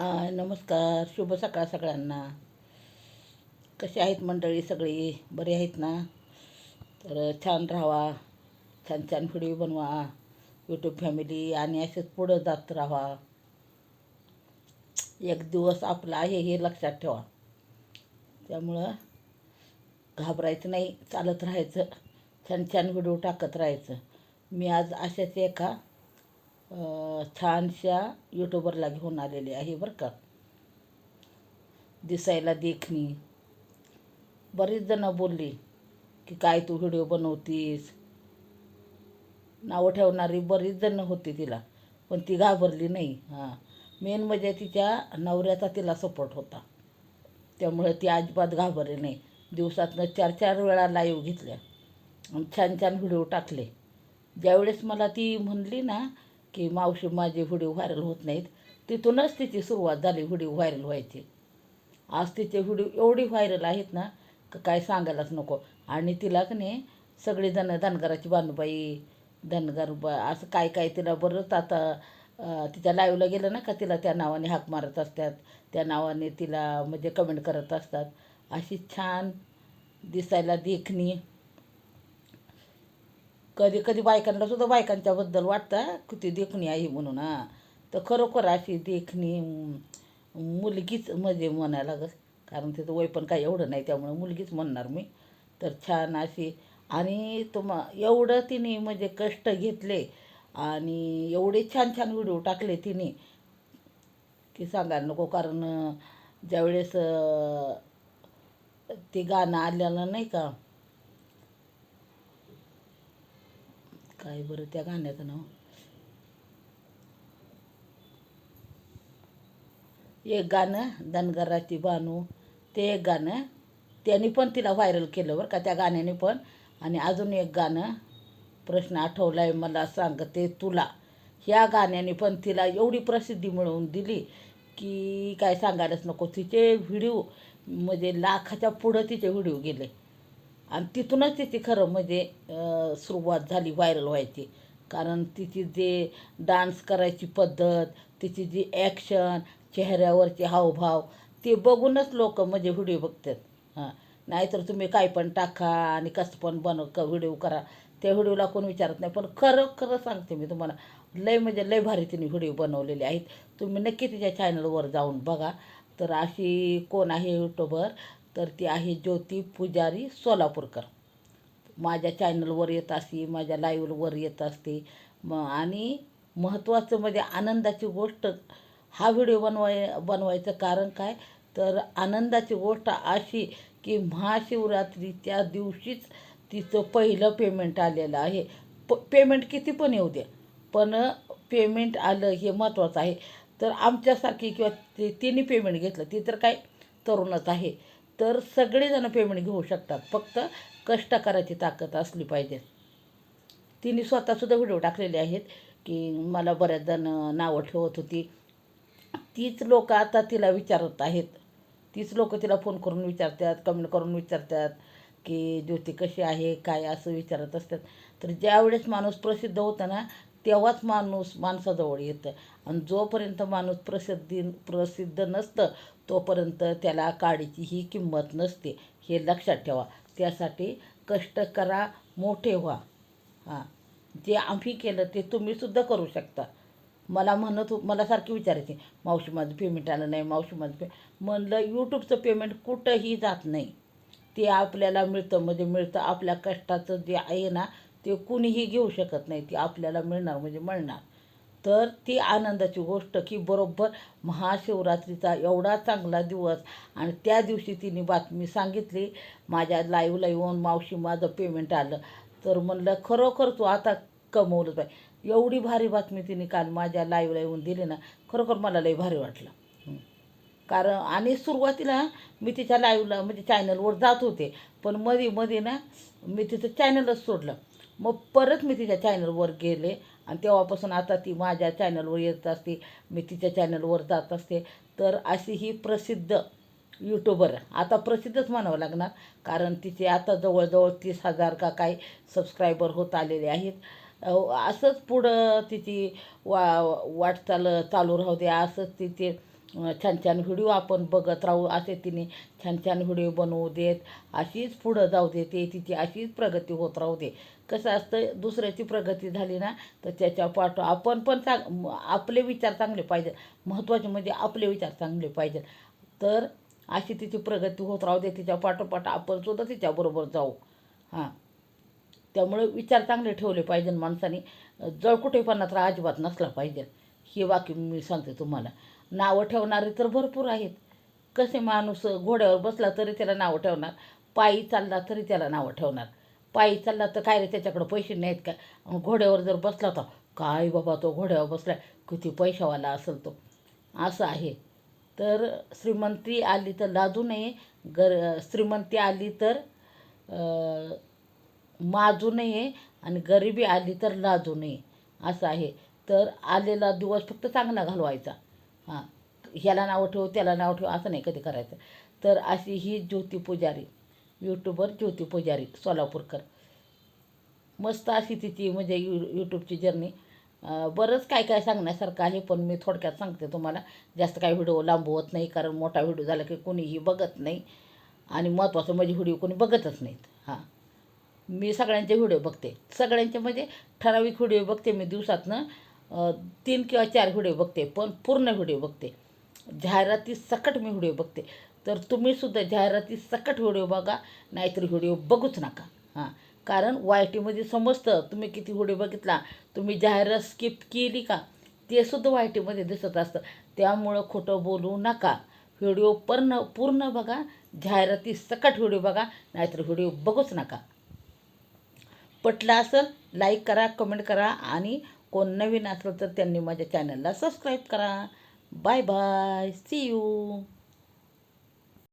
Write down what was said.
नमस्कार शुभ सकाळ सगळ्यांना. कसे आहेत मंडळी सगळी? बरी आहेत ना? तर छान राहावा छान छान व्हिडिओ बनवा. यूट्यूब फॅमिली आणि असेच पुढं जात राहा. एक दिवस आपला आहे हे लक्षात ठेवा. त्यामुळं घाबरायचं नाही चालत राहायचं. छान छान व्हिडिओ टाकत राहायचं. मी आज अशाच एका छानशा यूट्यूबरला घेऊन आलेले आहे बरं का. दिसायला देखणी. बरीच जणं बोलली की काय तू व्हिडिओ बनवतीस? नावं ठेवणारी बरीच जणं होती तिला पण ती घाबरली नाही. हां. मेन म्हणजे तिच्या नवऱ्याचा तिला सपोर्ट होता. त्यामुळे ती अजिबात घाबरली नाही. दिवसातनं चार चार वेळा लाईव्ह घेतल्या. आणि छान छान व्हिडिओ टाकले. ज्यावेळेस मला ती म्हणली ना की मावशी माझे व्हिडिओ व्हायरल होत नाहीत. तिथूनच तिची सुरुवात झाली व्हिडिओ व्हायरल व्हायची. आज तिचे व्हिडिओ एवढी व्हायरल आहेत ना का काय सांगायलाच नको. आणि तिला का नाही सगळेजण धनगराची बानूबाई धनगर बा असं काय काय तिला बरंच आता तिच्या लाईव्हला गेलं ना का तिला त्या नावाने हाक मारत असतात. त्या नावाने तिला म्हणजे कमेंट करत असतात. अशी छान दिसायला देखणी कधी कधी बायकांना सुद्धा बायकांच्याबद्दल वाटतं किती देखणी आहे म्हणून हां. तर खरोखर अशी देखणी मुलगीच म्हणजे म्हणायला ग कारण तिचं वय पण काही एवढं नाही त्यामुळे मुलगीच म्हणणार मी. तर छान अशी आणि तुम्हा एवढं तिने म्हणजे कष्ट घेतले आणि एवढे छान छान व्हिडिओ टाकले तिने. की सांगायला नको कारण ज्यावेळेस ते गाणं आलेलं नाही का काय बरं त्या गाण्याचं नाव? एक गाणं धनगराची बानू ते एक गाणं. त्याने पण तिला व्हायरल केलं बरं का त्या गाण्याने पण. आणि अजून एक गाणं प्रश्न आठवला आहे मला सांगते तुला. ह्या गाण्याने पण तिला एवढी प्रसिद्धी मिळवून दिली की काय सांगायलाच नको. तिचे व्हिडिओ म्हणजे लाखाच्या पुढं तिचे व्हिडिओ गेले. आणि तिथूनच तिची खरं म्हणजे सुरुवात झाली व्हायरल व्हायची. कारण तिची जे डान्स करायची पद्धत तिची जी ॲक्शन चेहऱ्यावरचे हावभाव ते बघूनच लोक म्हणजे व्हिडिओ बघतात. हां. नाहीतर तुम्ही काय पण टाका आणि कसं पण बनव क व्हिडिओ करा. त्या व्हिडिओला कोण विचारत नाही. पण खरं खरं सांगते मी तुम्हाला. लय म्हणजे लय भारी तिने व्हिडिओ बनवलेले आहेत. तुम्ही नक्की तिच्या चॅनलवर जाऊन बघा. तर अशी कोण आहे यूट्यूबर तर ती आहे ज्योती पुजारी सोलापूरकर. माझ्या चॅनलवर येत असते माझ्या लाईव्हवर येत असते. म आणि महत्त्वाचं म्हणजे आनंदाची गोष्ट हा व्हिडिओ बनवाय बनवायचं कारण काय? तर आनंदाची गोष्ट अशी की महाशिवरात्रीच्या दिवशीच तिचं पहिलं पेमेंट आलेलं आहे. प पेमेंट किती पण येऊ दे पण पेमेंट आलं हे महत्त्वाचं आहे. तर आमच्यासारखी किंवा ते तिने पेमेंट घेतलं ती तर काय? तरुणच आहे. तर सगळेजण पेमेंट घेऊ शकतात. फक्त कष्ट करायची ताकद असली पाहिजे. तिने स्वतःसुद्धा व्हिडिओ टाकलेले आहेत की मला बऱ्याच जण नावं ठेवत होती. तीच लोक आता तिला विचारत आहेत. तीच लोक तिला फोन करून विचारतात कमेंट करून विचारतात की ज्योती कशी आहे? काय? असं विचारत असतात. तर ज्यावेळेस माणूस प्रसिद्ध होता ना तेव्हाच माणूस माणसाजवळ येतं. आणि जोपर्यंत माणूस प्रसिद्धी प्रसिद्ध नसतं तोपर्यंत त्याला काडीची ही किंमत नसते. हे लक्षात ठेवा. त्यासाठी कष्ट करा मोठे व्हा. हां. जे आम्ही केलं ते तुम्हीसुद्धा करू शकता. मला म्हणत मला सारखी विचारायची मावशी माझं पेमेंट आलं नाही. मावशी माझं पे म्हणलं यूट्यूबचं पेमेंट कुठंही जात नाही. ते आपल्याला मिळतं. म्हणजे मिळतं आपल्या कष्टाचं जे आहे ना ते कुणीही घेऊ शकत नाही ती आपल्याला मिळणार म्हणजे मिळणार. तर ती आनंदाची गोष्ट की बरोबर महाशिवरात्रीचा एवढा चांगला दिवस आणि त्या दिवशी तिने बातमी सांगितली माझ्या लाईव्हला येऊन मावशी माझं पेमेंट आलं. तर म्हणलं खरोखर तू आता कमवलं पाहिजे एवढी भारी बातमी तिने काल माझ्या लाईव्हला येऊन दिली ना खरोखर मला लई भारी वाटलं. कारण आणि सुरुवातीला मी तिच्या लाईव्हला म्हणजे चॅनलवर जात होते पण मध्ये मध्ये ना मी तिचं चॅनलच सोडलं. मग परत मी तिच्या चॅनलवर गेले. आणि तेव्हापासून आता ती माझ्या चॅनलवर येत असते. मी तिच्या चॅनलवर जात असते. तर अशी ही प्रसिद्ध यूट्यूबर आता प्रसिद्धच म्हणावं लागणार. कारण तिचे आता जवळजवळ तीस हजार का काही सबस्क्रायबर होत आलेले आहेत. असंच पुढं तिची वा वाटचाल चालू राहू दे असंच तिचे छान छान व्हिडिओ आपण बघत राहू असे तिने छान छान व्हिडिओ बनवू देत अशीच पुढं जाऊ दे ते तिची अशीच प्रगती होत राहू दे. कसं असतं दुसऱ्याची प्रगती झाली ना तर त्याच्या पाठो आपण पण चांग आपले विचार चांगले पाहिजे महत्त्वाचे म्हणजे आपले विचार चांगले पाहिजे तर अशी तिची प्रगती होत राहू दे तिच्या पाठोपाठ आपण सुद्धा तिच्याबरोबर जाऊ. हां. त्यामुळे विचार चांगले ठेवले पाहिजे माणसाने. जळकुटेपणा तर अजिबात नसला पाहिजे हे वाक्य मी सांगते तुम्हाला. नावं ठेवणारे तर भरपूर आहेत. कसे माणूस घोड्यावर बसला तरी त्याला नावं ठेवणार? पायी चालला तरी त्याला नावं ठेवणार? पायी चालला तर काय रे त्याच्याकडं पैसे नाहीत का? घोड्यावर जर बसला तर काय बाबा तो घोड्यावर बसला किती पैशावाला असेल तो. असं आहे. तर श्रीमंती आली तर लाजू नये. गर श्रीमंती आली तर माजू नये. आणि गरिबी आली तर लाजू नये. असं आहे. तर आलेला दिवस फक्त चांगला घालवायचा. हां ह्याला नाव ठेव त्याला नाव ठेव असं नाही कधी करायचं. तर अशी ही ज्योती पुजारी यूट्यूबर ज्योती पुजारी सोलापूरकर. मस्त अशी तिची म्हणजे यू यूट्यूबची जर्नी बरंच काय काय सांगण्यासारखं आहे पण मी थोडक्यात सांगते तुम्हाला. जास्त काय व्हिडिओ लांबवत नाही कारण मोठा व्हिडिओ झाला की कोणीही बघत नाही. आणि महत्त्वाचं म्हणजे व्हिडिओ कोणी बघतच नाहीत. हां. मी सगळ्यांचे व्हिडिओ बघते. सगळ्यांचे म्हणजे ठराविक व्हिडिओ बघते मी दिवसातनं. तीन किंवा चार व्हिडिओ बघते पण पूर्ण व्हिडिओ बघते. जाहिराती सकट मी व्हिडिओ बघते. तर तुम्हीसुद्धा जाहिराती सकट व्हिडिओ बघा नाहीतर व्हिडिओ बघूच नका. हां. कारण वाय टीमध्ये समजतं तुम्ही किती व्हिडिओ बघितला तुम्ही जाहिरात स्किप केली का ते सुद्धा वाय टीमध्ये दिसत असतं. त्यामुळं खोटं बोलू नका. व्हिडिओ पूर्ण पूर्ण बघा जाहिराती सकट व्हिडिओ बघा नाहीतर व्हिडिओ बघूच नका. पटला असेल लाईक करा कमेंट करा आणि कोण नवीन असलं तर त्यांनी माझ्या चॅनलला सबस्क्राईब करा. Bye bye. C you